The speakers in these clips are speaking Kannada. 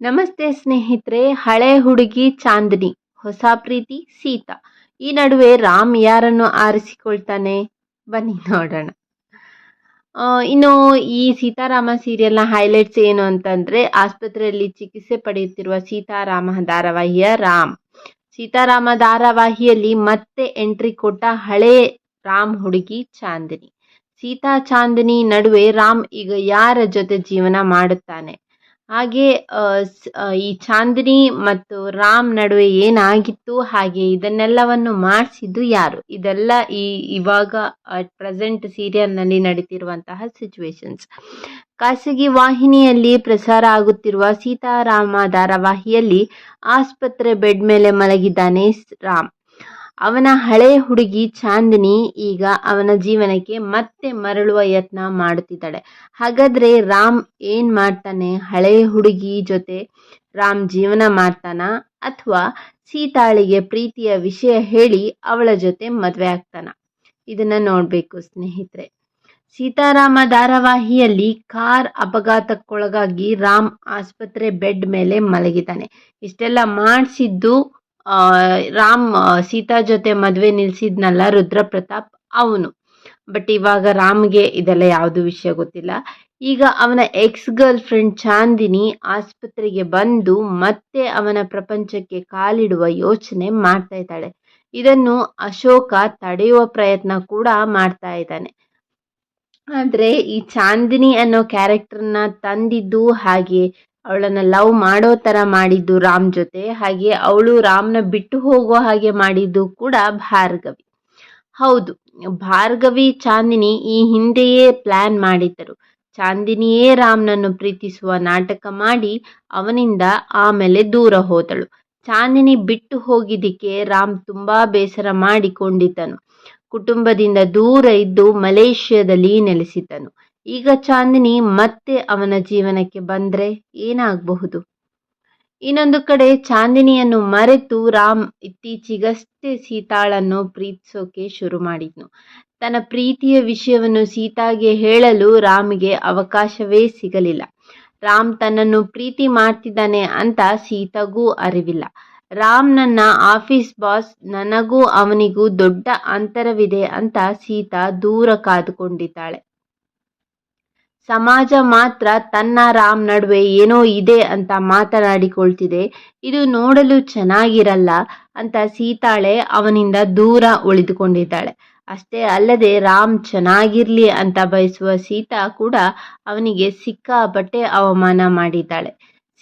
ನಮಸ್ತೆ ಸ್ನೇಹಿತರೆ, ಹಳೆ ಹುಡುಗಿ ಚಾಂದಿನಿ, ಹೊಸ ಪ್ರೀತಿ ಸೀತಾ. ಈ ನಡುವೆ ರಾಮ್ ಯಾರನ್ನು ಆರಿಸಿಕೊಳ್ತಾನೆ? ಬನ್ನಿ ನೋಡೋಣ. ಇನ್ನು ಈ ಸೀತಾರಾಮ ಸೀರಿಯಲ್ನ ಹೈಲೈಟ್ಸ್ ಏನು ಅಂತಂದ್ರೆ, ಆಸ್ಪತ್ರೆಯಲ್ಲಿ ಚಿಕಿತ್ಸೆ ಪಡೆಯುತ್ತಿರುವ ಸೀತಾರಾಮ ಧಾರಾವಾಹಿಯ ರಾಮ್. ಸೀತಾರಾಮ ಧಾರಾವಾಹಿಯಲ್ಲಿ ಮತ್ತೆ ಎಂಟ್ರಿ ಕೊಟ್ಟ ಹಳೆ ರಾಮ್ ಹುಡುಗಿ ಚಾಂದಿನಿ. ಸೀತಾ ಚಾಂದಿನಿ ನಡುವೆ ರಾಮ್ ಈಗ ಯಾರ ಜೊತೆ ಜೀವನ ಮಾಡುತ್ತಾನೆ? ಹಾಗೆ ಈ ಚಾಂದಿನಿ ಮತ್ತು ರಾಮ್ ನಡುವೆ ಏನಾಗಿತ್ತು, ಹಾಗೆ ಇದನ್ನೆಲ್ಲವನ್ನು ಮಾಡಿಸಿದ್ದು ಯಾರು? ಇದೆಲ್ಲ ಈ, ಇವಾಗ ಪ್ರೆಸೆಂಟ್ ಸೀರಿಯಲ್ನಲ್ಲಿ ನಡೀತಿರುವಂತಹ ಸಿಚುವೇಶನ್ಸ್ ಖಾಸಗಿ ವಾಹಿನಿಯಲ್ಲಿ ಪ್ರಸಾರ ಆಗುತ್ತಿರುವ ಸೀತಾರಾಮ ಧಾರಾವಾಹಿಯಲ್ಲಿ ಆಸ್ಪತ್ರೆ ಬೆಡ್ ಮೇಲೆ ಮಲಗಿದ್ದಾನೆ ರಾಮ್. ಅವನ ಹಳೆಯ ಹುಡುಗಿ ಚಾಂದಿನಿ ಈಗ ಅವನ ಜೀವನಕ್ಕೆ ಮತ್ತೆ ಮರಳುವ ಯತ್ನ ಮಾಡುತ್ತಿದ್ದಾಳೆ. ಹಾಗಾದ್ರೆ ರಾಮ್ ಏನ್ ಮಾಡ್ತಾನೆ? ಹಳೆಯ ಹುಡುಗಿ ಜೊತೆ ರಾಮ್ ಜೀವನ ಮಾಡ್ತಾನ? ಅಥವಾ ಸೀತಾಳಿಗೆ ಪ್ರೀತಿಯ ವಿಷಯ ಹೇಳಿ ಅವಳ ಜೊತೆ ಮದುವೆ ಆಗ್ತಾನ? ಇದನ್ನ ನೋಡ್ಬೇಕು ಸ್ನೇಹಿತರೆ. ಸೀತಾರಾಮ ಧಾರಾವಾಹಿಯಲ್ಲಿ ಕಾರ್ ಅಪಘಾತಕ್ಕೊಳಗಾಗಿ ರಾಮ್ ಆಸ್ಪತ್ರೆ ಬೆಡ್ ಮೇಲೆ ಮಲಗಿದ್ದಾನೆ. ಇಷ್ಟೆಲ್ಲ ಮಾಡಿಸಿದ್ದು ರಾಮ್ ಸೀತಾ ಜೊತೆ ಮದುವೆ ನಿಲ್ಸಿದ್ನಲ್ಲ ರುದ್ರಪ್ರತಾಪ್ ಅವನು. ಬಟ್ ಇವಾಗ ರಾಮ್ಗೆ ಇದೆಲ್ಲ ಯಾವುದು ವಿಷಯ ಗೊತ್ತಿಲ್ಲ. ಈಗ ಅವನ ಎಕ್ಸ್ ಗರ್ಲ್ ಫ್ರೆಂಡ್ ಚಾಂದಿನಿ ಆಸ್ಪತ್ರೆಗೆ ಬಂದು ಮತ್ತೆ ಅವನ ಪ್ರಪಂಚಕ್ಕೆ ಕಾಲಿಡುವ ಯೋಚನೆ ಮಾಡ್ತಾ ಇದ್ದಾಳೆ. ಇದನ್ನು ಅಶೋಕ ತಡೆಯುವ ಪ್ರಯತ್ನ ಕೂಡ ಮಾಡ್ತಾ ಇದ್ದಾನೆ. ಆದರೆ ಈ ಚಾಂದಿನಿ ಅನ್ನೋ ಕ್ಯಾರೆಕ್ಟರ್ನ ತಂದಿದ್ದು ಹಾಗೆ ಅವಳನ್ನ ಲವ್ ಮಾಡೋ ತರ ಮಾಡಿದ್ದು ರಾಮ್ ಜೊತೆ, ಹಾಗೆ ಅವಳು ರಾಮ್ನ ಬಿಟ್ಟು ಹೋಗೋ ಹಾಗೆ ಮಾಡಿದ್ದು ಕೂಡ ಭಾರ್ಗವಿ. ಹೌದು, ಭಾರ್ಗವಿ, ಚಾಂದಿನಿ ಈ ಹಿಂದೆಯೇ ಪ್ಲಾನ್ ಮಾಡಿದ್ದರು. ಚಾಂದಿನಿಯೇ ರಾಮ್ನನ್ನು ಪ್ರೀತಿಸುವ ನಾಟಕ ಮಾಡಿ ಅವನಿಂದ ಆಮೇಲೆ ದೂರ ಹೋದಳು. ಚಾಂದಿನಿ ಬಿಟ್ಟು ಹೋಗಿದ್ದಕ್ಕೆ ರಾಮ್ ತುಂಬಾ ಬೇಸರ ಮಾಡಿಕೊಂಡಿದ್ದನು. ಕುಟುಂಬದಿಂದ ದೂರ ಇದ್ದು ಮಲೇಷ್ಯಾದಲ್ಲಿ ನೆಲೆಸಿದ್ದನು. ಈಗ ಚಾಂದಿನಿ ಮತ್ತೆ ಅವನ ಜೀವನಕ್ಕೆ ಬಂದ್ರೆ ಏನಾಗಬಹುದು? ಇನ್ನೊಂದು ಕಡೆ ಚಾಂದಿನಿಯನ್ನು ಮರೆತು ರಾಮ್ ಇತ್ತೀಚೆಗಷ್ಟೇ ಸೀತಾಳನ್ನು ಪ್ರೀತಿಸೋಕೆ ಶುರು ಮಾಡಿದ್ನು. ತನ್ನ ಪ್ರೀತಿಯ ವಿಷಯವನ್ನು ಸೀತಾಗೆ ಹೇಳಲು ರಾಮ್ಗೆ ಅವಕಾಶವೇ ಸಿಗಲಿಲ್ಲ. ರಾಮ್ ತನ್ನನ್ನು ಪ್ರೀತಿ ಮಾಡ್ತಿದ್ದಾನೆ ಅಂತ ಸೀತಾಗೂ ಅರಿವಿಲ್ಲ. ರಾಮ್ ನನ್ನ ಆಫೀಸ್ ಬಾಸ್, ನನಗೂ ಅವನಿಗೂ ದೊಡ್ಡ ಅಂತರವಿದೆ ಅಂತ ಸೀತಾ ದೂರ ಕಾದುಕೊಂಡಿದ್ದಾಳೆ. ಸಮಾಜ ಮಾತ್ರ ತನ್ನ ರಾಮ್ ನಡುವೆ ಏನೋ ಇದೆ ಅಂತ ಮಾತನಾಡಿಕೊಳ್ತಿದೆ. ಇದು ನೋಡಲು ಚೆನ್ನಾಗಿರಲ್ಲ ಅಂತ ಸೀತಾಳೆ ಅವನಿಂದ ದೂರ ಉಳಿದುಕೊಂಡಿದ್ದಾಳೆ. ಅಷ್ಟೇ ಅಲ್ಲದೆ ರಾಮ್ ಚೆನ್ನಾಗಿರ್ಲಿ ಅಂತ ಬಯಸುವ ಸೀತಾ ಕೂಡ ಅವನಿಗೆ ಸಿಕ್ಕಾಪಟ್ಟೆ ಅವಮಾನ ಮಾಡಿದ್ದಾಳೆ.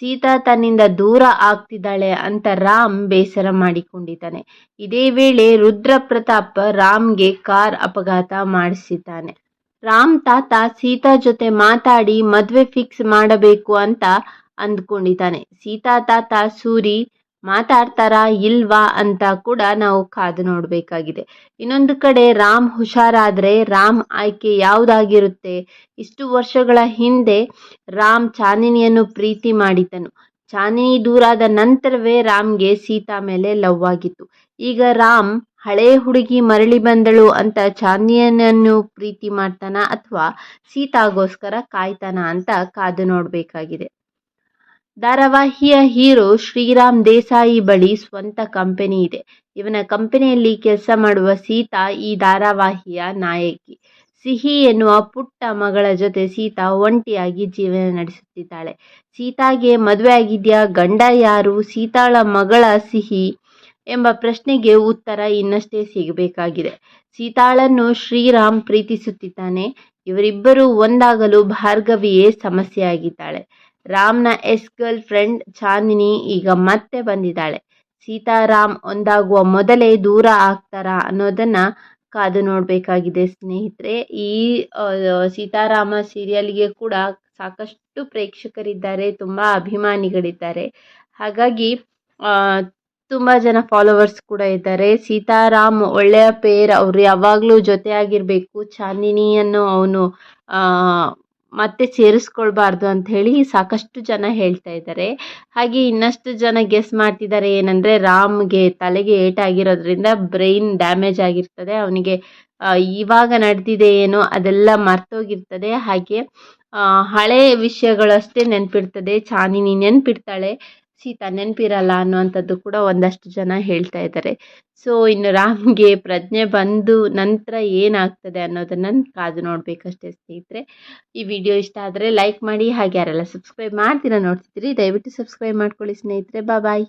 ಸೀತಾ ತನ್ನಿಂದ ದೂರ ಆಗ್ತಿದ್ದಾಳೆ ಅಂತ ರಾಮ್ ಬೇಸರ ಮಾಡಿಕೊಂಡಿದ್ದಾನೆ. ಇದೇ ವೇಳೆ ರುದ್ರ ಪ್ರತಾಪ್ ರಾಮ್ಗೆ ಕಾರ್ ಅಪಘಾತ ಮಾಡಿಸಿದ್ದಾನೆ. ರಾಮ್ ತಾತ ಸೀತಾ ಜೊತೆ ಮಾತಾಡಿ ಮದುವೆ ಫಿಕ್ಸ್ ಮಾಡಬೇಕು ಅಂತ ಅಂದ್ಕೊಂಡಿದ್ದಾನೆ. ಸೀತಾ ತಾತ ಸೂರಿ, ಮಾತಾಡ್ತಾರಾ ಇಲ್ವಾ ಅಂತ ಕೂಡ ನಾವು ಕಾದು ನೋಡಬೇಕಾಗಿದೆ. ಇನ್ನೊಂದು ಕಡೆ ರಾಮ್ ಹುಷಾರಾದರೆ ರಾಮ್ ಆಯ್ಕೆ ಯಾವುದಾಗಿರುತ್ತೆ? ಇಷ್ಟು ವರ್ಷಗಳ ಹಿಂದೆ ರಾಮ್ ಚಾಂದಿನಿಯನ್ನು ಪ್ರೀತಿ ಮಾಡಿದ್ದನು. ಚಾಂದಿನಿ ದೂರಾದ ನಂತರವೇ ರಾಮ್ಗೆ ಸೀತಾ ಮೇಲೆ ಲವ್ ಆಗಿತ್ತು. ಈಗ ರಾಮ್ ಹಳೆ ಹುಡುಗಿ ಮರಳಿ ಬಂದಳು ಅಂತ ಚಾಂದಿಯನನ್ನು ಪ್ರೀತಿ ಮಾಡ್ತಾನ ಅಥವಾ ಸೀತಾಗೋಸ್ಕರ ಕಾಯ್ತಾನ ಅಂತ ಕಾದು ನೋಡಬೇಕಾಗಿದೆ. ಧಾರಾವಾಹಿಯ ಹೀರೋ ಶ್ರೀರಾಮ್ ದೇಸಾಯಿ ಬಳಿ ಸ್ವಂತ ಕಂಪನಿ ಇದೆ. ಇವನ ಕಂಪನಿಯಲ್ಲಿ ಕೆಲಸ ಮಾಡುವ ಸೀತಾ ಈ ಧಾರಾವಾಹಿಯ ನಾಯಕಿ. ಸಿಹಿ ಎನ್ನುವ ಪುಟ್ಟ ಮಗಳ ಜೊತೆ ಸೀತಾ ಒಂಟಿಯಾಗಿ ಜೀವನ ನಡೆಸುತ್ತಿದ್ದಾಳೆ. ಸೀತಾಗೆ ಮದುವೆ ಆಗಿದ್ಯಾ? ಗಂಡ ಯಾರು? ಸೀತಾಳ ಮಗಳ ಸಿಹಿ ಎಂಬ ಪ್ರಶ್ನೆಗೆ ಉತ್ತರ ಇನ್ನಷ್ಟೇ ಸಿಗಬೇಕಾಗಿದೆ. ಸೀತಾಳನ್ನು ಶ್ರೀರಾಮ್ ಪ್ರೀತಿಸುತ್ತಿದ್ದಾನೆ. ಇವರಿಬ್ಬರು ಒಂದಾಗಲು ಭಾರ್ಗವಿಯೇ ಸಮಸ್ಯೆಯಾಗಿದ್ದಾಳೆ. ರಾಮ್ನ ಎಸ್ ಗರ್ಲ್ ಫ್ರೆಂಡ್ ಚಾಂದಿನಿ ಈಗ ಮತ್ತೆ ಬಂದಿದ್ದಾಳೆ. ಸೀತಾರಾಮ್ ಒಂದಾಗುವ ಮೊದಲೇ ದೂರ ಆಗ್ತಾರಾ ಅನ್ನೋದನ್ನ ಕಾದು ನೋಡಬೇಕಾಗಿದೆ ಸ್ನೇಹಿತರೆ. ಈ ಸೀತಾರಾಮ ಸೀರಿಯಲ್ಗೆ ಕೂಡ ಸಾಕಷ್ಟು ಪ್ರೇಕ್ಷಕರಿದ್ದಾರೆ, ತುಂಬ ಅಭಿಮಾನಿಗಳಿದ್ದಾರೆ. ಹಾಗಾಗಿ ತುಂಬ ಜನ ಫಾಲೋವರ್ಸ್ ಕೂಡ ಇದ್ದಾರೆ. ಸೀತಾರಾಮ್ ಒಳ್ಳೆಯ ಪೇರ್ ಅವ್ರು ಯಾವಾಗಲೂ ಜೊತೆಯಾಗಿರಬೇಕು. ಚಾಂದಿನಿಯನ್ನು ಅವನು ಮತ್ತೆ ಸೇರಿಸ್ಕೊಳ್ಬಾರ್ದು ಅಂತ ಹೇಳಿ ಸಾಕಷ್ಟು ಜನ ಹೇಳ್ತಾ ಇದ್ದಾರೆ. ಹಾಗೆ ಇನ್ನಷ್ಟು ಜನ ಗೆಸ್ ಮಾಡ್ತಿದ್ದಾರೆ ಏನಂದರೆ ರಾಮ್ಗೆ ತಲೆಗೆ ಏಟಾಗಿರೋದ್ರಿಂದ ಬ್ರೈನ್ ಡ್ಯಾಮೇಜ್ ಆಗಿರ್ತದೆ. ಅವನಿಗೆ ಇವಾಗ ನಡೆದಿದೆ ಏನೋ ಅದೆಲ್ಲ ಮರ್ತೋಗಿರ್ತದೆ. ಹಾಗೆ ಹಳೆ ವಿಷಯಗಳಷ್ಟೇ ನೆನ್ಪಿಡ್ತದೆ. ಚಾಂದಿನಿ ನೆನಪಿರ್ತಾಳೆ ಸೀತಾ ನೆನಪಿರಲ್ಲ ಅನ್ನುವಂಥದ್ದು ಕೂಡ ಒಂದಷ್ಟು ಜನ ಹೇಳ್ತಾ ಇದ್ದಾರೆ. ಸೊ ಇನ್ನು ರಾಮ್ಗೆ ಪ್ರಜ್ಞೆ ಬಂದು ನಂತರ ಏನಾಗ್ತದೆ ಅನ್ನೋದನ್ನು ಕಾದು ನೋಡಬೇಕಷ್ಟೇ ಸ್ನೇಹಿತರೆ. ಈ ವಿಡಿಯೋ ಇಷ್ಟ ಆದರೆ ಲೈಕ್ ಮಾಡಿ ಹಾಗೆ ಯಾರೆಲ್ಲ ಸಬ್ಸ್ಕ್ರೈಬ್ ಮಾಡ್ತೀರಾ ನೋಡ್ತಿದ್ದೀರಿ, ದಯವಿಟ್ಟು ಸಬ್ಸ್ಕ್ರೈಬ್ ಮಾಡ್ಕೊಳ್ಳಿ ಸ್ನೇಹಿತರೆ. ಬಾಯ್